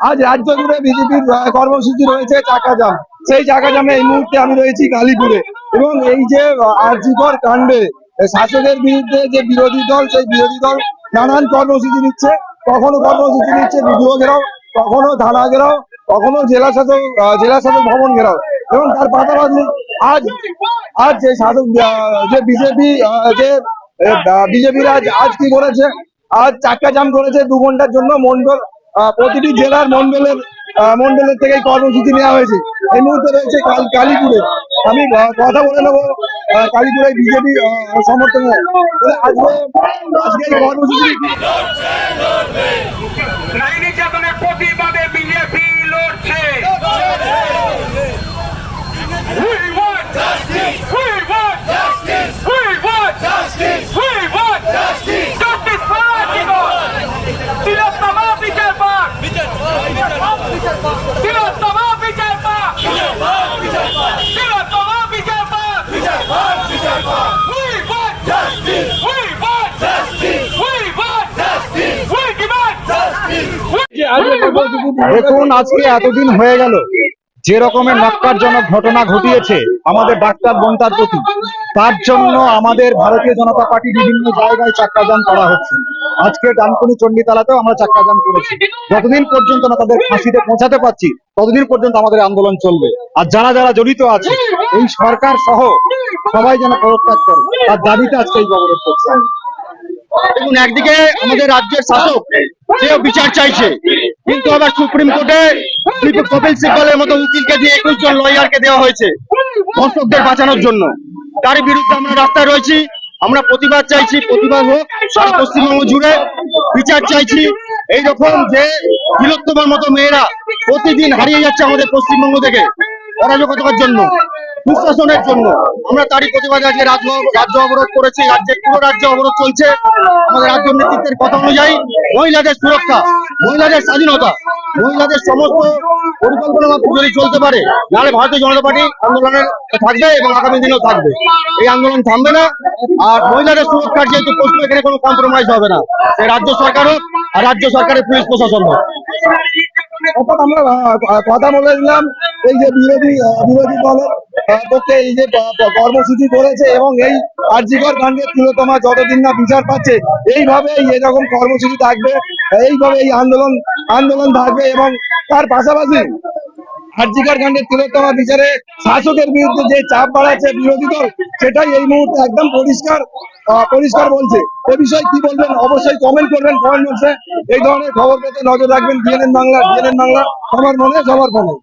আজ রাজ্য জুড়ে বিজেপির কর্মসূচি রয়েছে চাকা জাম। সেই চাকা জামে এই মুহূর্তে আমি রয়েছি কালীপুরে এবং এই যে আর্যিকর কাণ্ডে শাসকের বিরুদ্ধে যে বিরোধী দল, সেই বিরোধী দল নানান কর্মসূচি নিচ্ছে। কখনো কর্মসূচি নিচ্ছে বিডিও ঘেরাও, কখনো থানা ঘেরাও, কখনো জেলা শাসক জেলা শাসক ভবন ঘেরাও। এবং তার পাশাপাশি আজ আজ যে শাসক যে বিজেপি যে বিজেপির আজ কি করেছে? আজ চাকা জাম করেছে দু ঘণ্টার জন্য মন্ডল প্রতিটি জেলার মন্ডলের মন্ডলের থেকে কর্মসূচি নেওয়া হয়েছে। এই মুহূর্তে রয়েছে কাল কালীপুরে। আমি কথা বলে নেব কালীপুরে বিজেপি সমর্থনে আজকে কর্মসূচি দেখুন, আজকে এতদিন হয়ে গেল। যে রকমের নক্কারজনক ঘটনা ঘটিয়েছে আমাদের ডাক্তার বন্তার প্রতি, তার জন্য আমাদের ভারতীয় জনতা পার্টি বিভিন্ন জায়গায় চাক্কাজাম করা হচ্ছে। আজকে ডানকুনি চণ্ডীতলাতেও আমরা চাক্কাজাম করেছি। যতদিন পর্যন্ত না তাদের ফাঁসিতে পৌঁছাতে পারছি, ততদিন পর্যন্ত আমাদের আন্দোলন চলবে। আর যারা যারা জড়িত আছে, এই সরকার সহ সবাই যেন পদত্যাগ করে, তার দাবিতে আজকে এই অবরোধ করছে দেখুন, একদিকে আমাদের রাজ্যের শাসক, সেও বিচার চাইছে। কিন্তু আবার সুপ্রিম কোর্টে কপিল সিব্বলের মতো উকিলকে দিয়ে একুশ জন লয়ারকে দেওয়া হয়েছে দর্শকদের বাঁচানোর জন্য। তার বিরুদ্ধে আমরা রাস্তায় রয়েছি। আমরা প্রতিবাদ চাইছি, প্রতিবাদ হোক। সারা পশ্চিমবঙ্গ জুড়ে বিচার চাইছি। এই রকম যে তিলোত্তমার মতো মেয়েরা প্রতিদিন হারিয়ে যাচ্ছে আমাদের পশ্চিমবঙ্গ থেকে অরাজকতার জন্য দুঃশাসনের জন্য। আমরা তারই প্রতিবাদে আজকে রাজ্য রাজ্য অবরোধ করেছি। রাজ্যের পুরো রাজ্য অবরোধ চলছে। আমাদের রাজ্য নেতৃত্বের কথা অনুযায়ী মহিলাদের সুরক্ষা মহিলাদের স্বাধীনতা, মহিলাদের সমস্ত পরিকল্পনা যদি চলতে পারে। নাহলে ভারতীয় জনতা পার্টি আন্দোলনের থাকবে এবং আগামী দিনেও থাকবে। এই আন্দোলন থামবে না, আর মহিলাদের সুরক্ষার যেহেতু প্রশ্ন, এখানে কোনো কম্প্রোমাইজ হবে না। সে রাজ্য সরকার হোক, আর রাজ্য সরকারের পুলিশ প্রশাসন হোক। আমরা কথা বলেছিলাম এই যে বিরোধী বিরোধী দলের পক্ষে এই যে কর্মসূচি করেছে এবং এই আর্যিকর কাণ্ডের তিলোতমা যতদিন না বিচার পাচ্ছে এইভাবে এরকম কর্মসূচি থাকবে। এইভাবে এই আন্দোলন আন্দোলন থাকবে এবং তার পাশাপাশি হার্জিকার কাণ্ডের তিলোত্তমা বিচারে শাসকের বিরুদ্ধে যে চাপ বাড়াচ্ছে বিরোধী দল, সেটাই এই মুহূর্তে একদম পরিষ্কার পরিষ্কার বলছে। এ বিষয়ে কি বলবেন? অবশ্যই কমেন্ট করবেন কমেন্ট বক্সে এই ধরনের খবর পেতে নজর রাখবেন ডিএনএন বাংলা ডিএনএন বাংলা, সবার মনে, সবার ফোনে।